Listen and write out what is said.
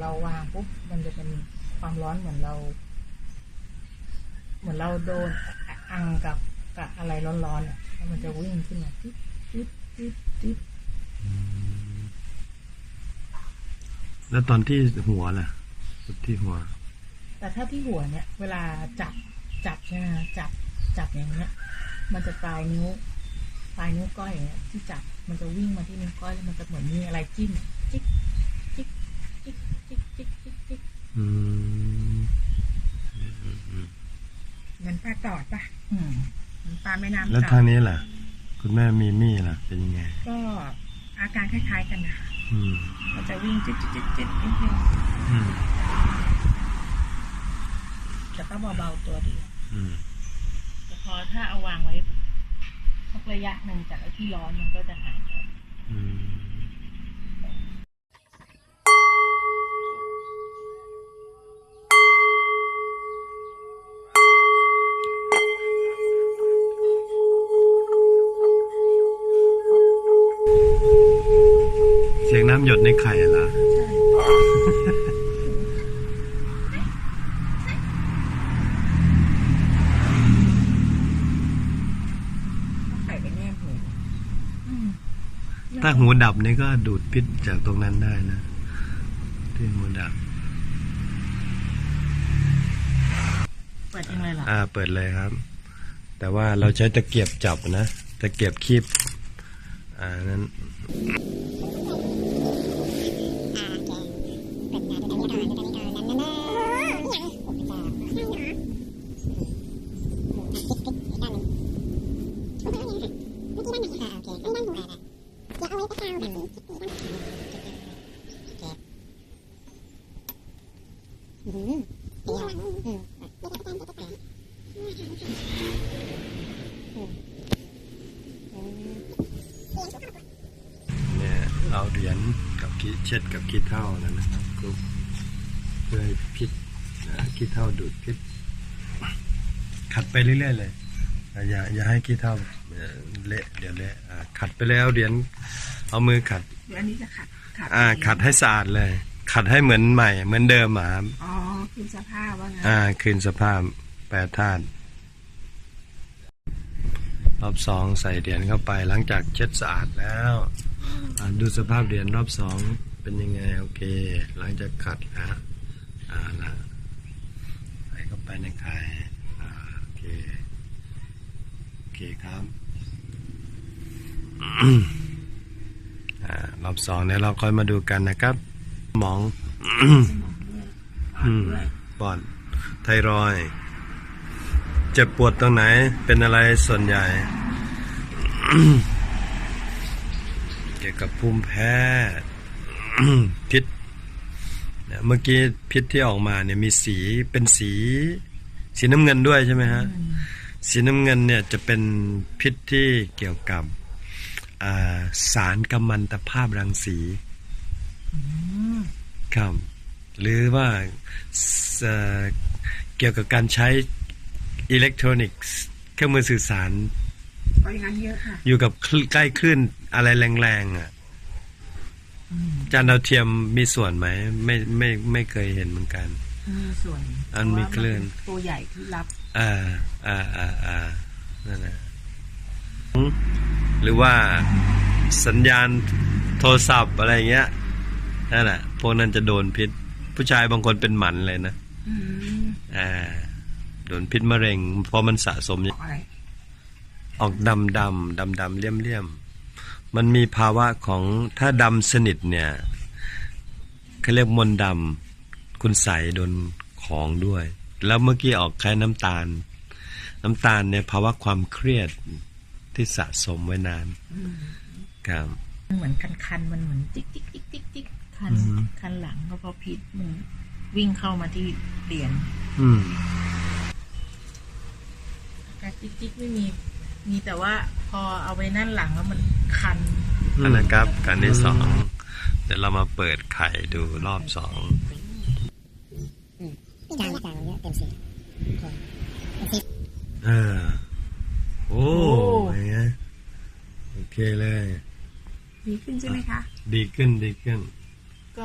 เราวางปุ๊บมันจะเป็นความร้อนเหมือนเรา เหมือนเราโดนอังกับกับอะไรร้อนๆอะแล้วมันจะวิ่งขึ้นมาติ๊ดติ๊ดติ๊ดติ๊ดแล้วตอนที่หัวล่ะที่หัว แต่ถ้าที่หัวเนี่ย เวลาจับจับใช่ไหมคะจับจับอย่างเงี้ย มันจะปลายนิ้วปลายนิ้วก้อยอย่างเงี้ยที่จับมันจะวิ่งมาที่นิ้วก้อยแล้วมันจะเหมือนมีอะไรจิ้มจิ๊กจิ๊กจิ๊กจิ๊กจิ๊กจิ๊กจิ๊ก อืม เหมือนปลาตอดปะอืมเหมือนปลาแม่น้ำแล้วเก่าทางนี้ล่ะ คุณแม่มีมี่ล่ะ เป็นยังไง ก็อาการคล้ายๆกันนะคะอืมมันจะวิ่งจิ๊ดจิ๊ดจิ๊ดจิ๊ดนิดนึงอืมแต่ก็เบาๆตัวเดียวอืมแต่พอถ้าเอาวางไว้สักระยะหนึ่งจากไอ้ที่ร้อนมันก็จะหายไปอืม ถ้าหูดับนี่ก็ดูดพิษจากตรงนั้นได้นะที่หูดับ เปิดยังไงล่ะอ่า เปิดเลยครับ แต่ว่าเราใช้ตะเกียบจับนะตะเกียบคีบอ่านั้นเเนี่ยเอาเหรียญกับขี้เช็ดกับขี้เท่านั่นนะครับคลุกเพื่อให้พิษขี้เท่าดูดพิษขัดไปเรื่อยๆเลย อ่าอย่าอย่าให้ขี้เท่าเอ่อเละเดี๋ยวเละอ่าขัดไปแล้วเหรียญเอามือขัด เดี๋ยวอันนี้จะขัดขัดอ่าขัดให้สะอาดเลย ขัดให้เหมือนใหม่ เหมือนเดิมอะครับอ๋อคือสภาพว่างั้นอ่า คืนสภาพแปรธาตุรอบสองใส่เหรียญเข้าไปหลังจากเช็ดสะอาดแล้วอ่าดูสภาพเหรียญรอบสองเป็นยังไงโอเค หลังจากขัดแล้วอ่าละใส่เข้าไปในไข่อ่าโอเคโอ เคครับอ่ารอบสองเนี่ยเราค่อยมาดูกันนะครับ หมองอืมปอดไทรอยด์เจ็บปวดตรงไหนเป็นอะไรส่วนใหญ่ เกี่ยวกับภูมิแพ้พิษเนี่ยเมื่อกี้พิษที่ออกมาเนี่ยมีสีเป็นสี สีน้ำเงินด้วยใช่ไหมฮะ สีน้ำเงินเนี่ยจะเป็นพิษที่เกี่ยวกับอ่าสารกัมมันตภาพรังสีครับหรือว่าเอ่อเกี่ยวกับการใช้อิเล็กทรอนิกส์เครื่องมือสื่อสารก็อย่างนั้นเยอะค่ะอยู่กับคลื่นใกล้คลื่นอะไรแรงๆอะจานดาวเทียมมีส่วนไหมไม่ไม่ไม่เคยเห็นเหมือนกัน มีส่วนอันมีคลื่นพราะว่ามัป็ตัวใหญ่ที่รับ อ่า อ่าอ่าอ่านั่นแหละหรือว่าสัญญาณโทรศัพท์อะไรเงี้ยนั่นแหละพวกนั้นจะโดนพิษ ผู้ชายบางคนเป็นหมันเลยนะอืมอ่า โดนพิษมะเร็งเพราะมันสะสมอะไรออกดำดำดำดำเลี่ยมเลี่ยมมันมีภาวะของถ้าดำสนิทเนี่ยเขาเรียกมนต์ดำ คุณใสยโดนของด้วย แล้วเมื่อกี้ออกคล้ายน้ำตาล น้ำตาลเนี่ยภาวะความเครียดที่สะสมไว้นานครับมันเหมือนคันๆมันเหมือนติ๊กติ๊กติ๊กติ๊กติ๊กคันอือฮึคันหลังเพราะพอพิษมันวิ่งเข้ามาที่เหรียญอืมการติ๊กติ๊กไม่มี มีแต่ว่าพอเอาไปนั่นหลังแล้วมันคันอันนะครับการที่สองเดี๋ยวเรามาเปิดไข่ดูรอบสอง จางจางเนี้ยเต็มสีเออโอ้ยงไงโอเคเลย ดีขึ้นใช่ไหมคะ ดีขึ้นดีขึ้น ก็